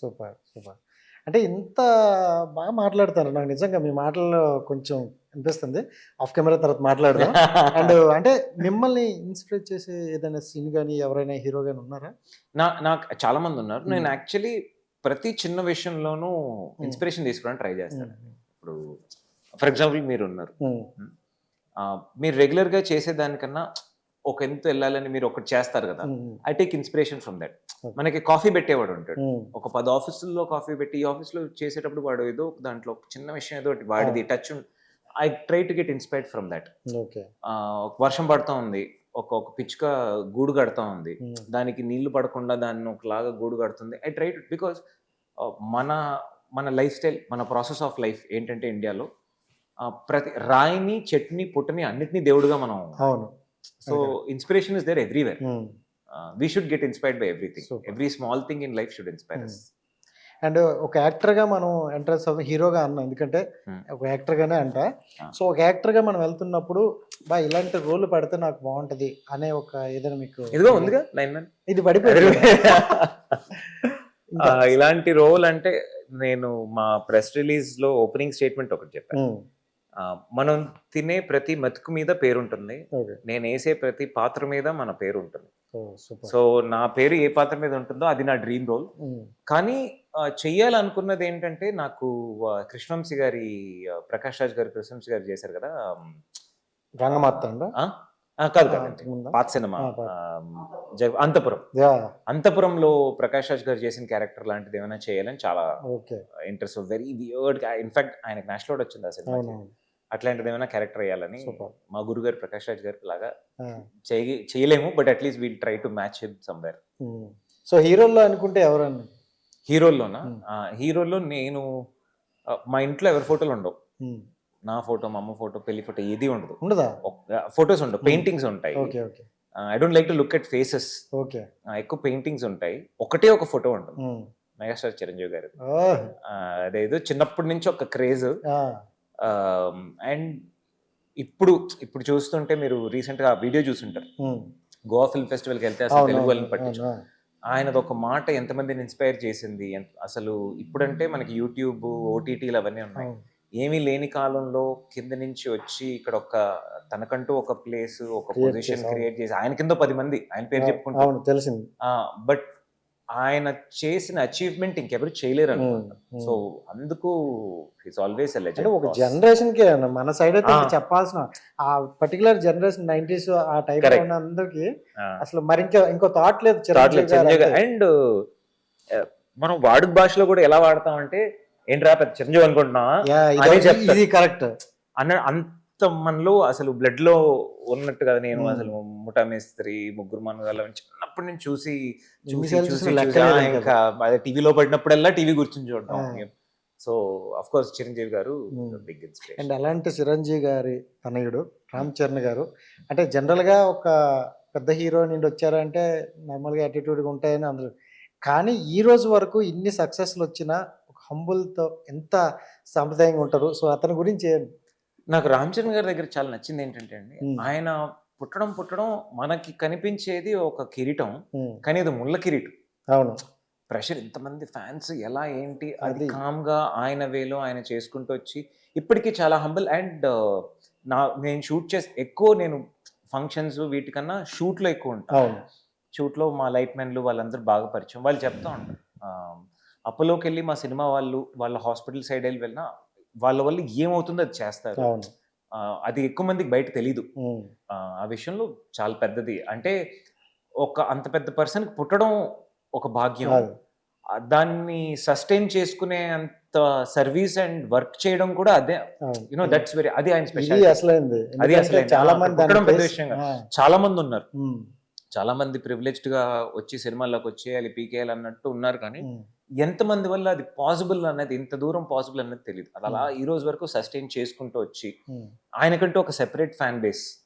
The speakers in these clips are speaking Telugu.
Super super. అంటే ఇంత బాగా మాట్లాడతారు. నాకు నిజంగా మీ మాటల్లో కొంచెం అనిపిస్తుంది. ఆఫ్ కెమెరా తర్వాత మాట్లాడదాం. అండ్ అంటే మిమ్మల్ని ఇన్స్పైర్ చేసే ఏదైనా సీన్ కానీ ఎవరైనా హీరో కానీ ఉన్నారా? నా నాకు చాలా మంది ఉన్నారు. నేను. యాక్చువల్లీ ప్రతి చిన్న విషయంలోనూ ఇన్స్పిరేషన్ తీసుకోవడానికి ట్రై చేస్తాను. ఇప్పుడు ఫర్ ఎగ్జాంపుల్ మీరు ఉన్నారు. మీరు రెగ్యులర్గా చేసేదానికన్నా ఒక ఎంత వెళ్ళాలని మీరు ఒకటి చేస్తారు కదా I take inspiration from that. మనకి కాఫీ పెట్టేవాడు ఉంటాడు. ఒక పది ఆఫీసుల్లో కాఫీ పెట్టి ఈ ఆఫీస్లో చేసేటప్పుడు వాడు ఏదో ఒక దాంట్లో ఒక చిన్న విషయం ఏదో వాడిది touch I try to get inspired from that. Okay. వర్షం పడుతూ ఉంది ఒక ఒక పిచ్చుక గూడు కడతా ఉంది దానికి నీళ్ళు పడకుండా దాన్ని ఒకలాగా గూడు కడుతుంది. ఐ ట్రై టు బికాస్ మన మన లైఫ్ స్టైల్ మన ప్రాసెస్ ఆఫ్ లైఫ్ ఏంటంటే ఇండియాలో ప్రతి రాయిని చెట్టుని పుట్టని అన్నిటినీ దేవుడుగా మనం అవును. So inspiration is there everywhere. We should get inspired by everything. Every small thing in life should inspire us and ఒక యాక్టర్గా మనం ఎంట్రన్స్ అవుతాం హీరోగా అన్నాం ఎందుకంటే Hmm. ఒక యాక్టర్ గానే అంట. సో ఒక యాక్టర్గా మనం వెళ్తున్నప్పుడు బా ఇలాంటి రోల్ పడితే నాకు బాగుంటది అనే ఒక ఏదైనా మీకు ఇదిగో ఉందిగా లైన్ మ్యాన్. ఇది పడిపోయింది. ఇలాంటి రోల్ అంటే నేను మా ప్రెస్ రిలీజ్లో ఓపెనింగ్ స్టేట్మెంట్ ఒకటి చెప్పాను ఆ, మనం తినే ప్రతి మెతుకు మీద పేరు ఉంటుంది ఓకే. నేను వేసే ప్రతి పాత్ర మీద మన పేరు ఉంటుంది సో నా పేరు ఏ పాత్ర మీద ఉంటుందో అది నా డ్రీమ్ రోల్. కానీ చెయ్యాలనుకున్నది ఏంటంటే నాకు కృష్ణవంశీ గారి ప్రకాష్ రాజ్ గారు కృష్ణవంశీ గారు చేశారు కదా? ఆ, కాదు కాదు? పాత సినిమా. అంతపురం. అంతపురంలో ప్రకాష్ రాజ్ గారు చేసిన క్యారెక్టర్ లాంటిది ఏమైనా చేయాలని చాలా interest very weird in fact ఆయనకు నేషనల్ వచ్చింది ఆ సినిమా అట్లాంటిది ఏమైనా క్యారెక్టర్ వేయాలని మా గురువు గారు ప్రకాష్ రాజ్ గారికి లాగా చేయలేము but at least we'll try to match him somewhere. So హీరోల్లో అనుకుంటే ఎవరన్నా హీరోల్లోనా? హీరోల్లో నేను మా ఇంట్లో ఎవరి ఫోటోలు ఉండవు. నా ఫోటో మా అమ్మ ఫోటో పెళ్ళి ఫోటో ఏది ఉండదు. ఉండదా? ఫొటోస్ ఉండవు పెయింటింగ్స్ ఉంటాయి. I don't like to look at faces okay. ఎక్కువ పెయింటింగ్స్ ఉంటాయి. ఒకటే ఒక ఫోటో ఉంటుంది. మెగాస్టార్ చిరంజీవి గారి అదేదో చిన్నప్పటి నుంచి ఒక క్రేజ్ అండ్ ఇప్పుడు ఇప్పుడు చూస్తుంటే మీరు రీసెంట్గా వీడియో చూసుంటారు. ఉమ్, గోవా ఫిల్మ్ ఫెస్టివల్కి వెళ్తే అసలు తెలుగు వాళ్ళని పట్టించు ఆయనది ఒక మాట ఎంతమందిని ఇన్స్పైర్ చేసింది? అసలు ఇప్పుడంటే మనకి యూట్యూబ్ ఓటీటీలు అవన్నీ ఉన్నాయి. ఏమీ లేని కాలంలో కింద నుంచి వచ్చి ఇక్కడ ఒక తనకంటూ ఒక ప్లేస్ ఒక పొజిషన్ క్రియేట్ చేసి ఆయన కింద పది మంది ఆయన పేరు చెప్పుకుంటారు అవును తెలిసింది. బట్ ఆయన చేసిన అచీవ్మెంట్ ఇంకెవరు చేయలేరు అనుకుంటా ఉమ్, సో అందుకు హిస్ ఆల్వేస్ అంటే ఒక జనరేషన్కి మన సైడ్ అయితే చెప్పాల్సిన ఆ పర్టికులర్ జనరేషన్ నైన్టీస్ ఆ టైప్. ఉన్న అందరికి అసలు మరి ఇంకా ఇంకో థాట్ లేదు అండ్ మనం వాడుక భాషలో కూడా ఎలా వాడతామంటే ఏంట్రా పెద్ద చిరంజీవి అనుకుంటున్నావా? యా, ఇది- కరెక్ట్ అన్న అంత మనలో అసలు బ్లడ్లో ఉన్నట్టు కదా నేను. అసలు ముఠా మేస్త్రి ముగ్గురు మనగాళ్ళని చిన్నప్పటి నుంచి చూసి చూసి చూసి ఇంకా అదే టీవీలో పడినప్పుడల్లా టీవీ కూర్చుని చూడడం ఆ. సో అఫ్ కోర్స్ చిరంజీవి గారు. బిగ్ అండ్ అలాంటి చిరంజీవి గారి తనయుడు రామ్ చరణ్ గారు అంటే జనరల్గా ఒక పెద్ద హీరో నుండి వచ్చారంటే నార్మల్గా attitude గా ఉంటాయని అందరూ కానీ ఈ రోజు వరకు ఇన్ని సక్సెస్లు వచ్చినా ఒక humble తో ఎంత సాంప్రదాయంగా ఉంటారు సో అతని గురించి నాకు రామ్ చరణ్ గారి దగ్గర చాలా నచ్చింది ఏంటంటే అండి. ఆయన పుట్టడం పుట్టడం మనకి కనిపించేది ఒక కిరీటం కానీ అది ముళ్ళ కిరీటం. అవును. ప్రెషర్ ఇంతమంది ఫ్యాన్స్ ఎలా ఏంటి? అది అది. కామ్గా ఆయన వేలో ఆయన చేసుకుంటూ వచ్చి ఇప్పటికీ చాలా హంబుల్ అండ్ నా నేను షూట్ చేసి ఎక్కువ నేను ఫంక్షన్స్ వీటికన్నా షూట్లో ఎక్కువ ఉంటాను అవును. షూట్లో మా లైట్ మెన్లు వాళ్ళందరూ బాగా పరిచయం. వాళ్ళు చెప్తా ఉంటారు. ఆ, అపోలోకి వెళ్ళి మా సినిమా వాళ్ళు వాళ్ళ హాస్పిటల్ సైడ్ వెళ్ళి వెళ్ళినా వాళ్ళ వల్ల ఏమవుతుందో అది చేస్తారు. అది ఎక్కువ మందికి బయట తెలీదు. ఆ, విషయంలో చాలా పెద్దది. అంటే ఒక అంత పెద్ద పర్సన్కి పుట్టడం ఒక భాగ్యం. దాన్ని సస్టైన్ చేసుకునే అంత సర్వీస్ అండ్ వర్క్ చేయడం కూడా అదే. యునో దట్స్ వెరీ అది ఆయన స్పెషల్ అసలైంది. అది అసలైంది. చాలా మంది పెద్ద విషయం చాలా మంది ఉన్నారు. చాలా మంది ప్రివిలేజ్డ్గా వచ్చి సినిమాల్లోకి వచ్చేయాలి పీకేయాలి అన్నట్టు ఉన్నారు కానీ ఎంతమంది వల్ల అది పాసిబుల్ అనేది ఇంత దూరం పాసిబుల్ అనేది తెలియదు అది అలా hmm. ఈ రోజు వరకు సస్టైన్ చేసుకుంటూ వచ్చి hmm. ఆయనకంటూ ఒక separate fan base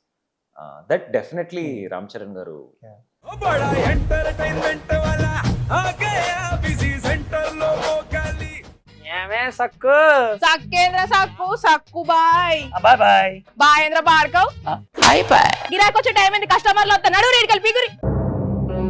that definitely hmm. Ram Charan గారు సక్కు? సక్కేంద్ర సక్కు bye. Bye bye. Bye time కస్టమర్లు నడు రేడు కలిపి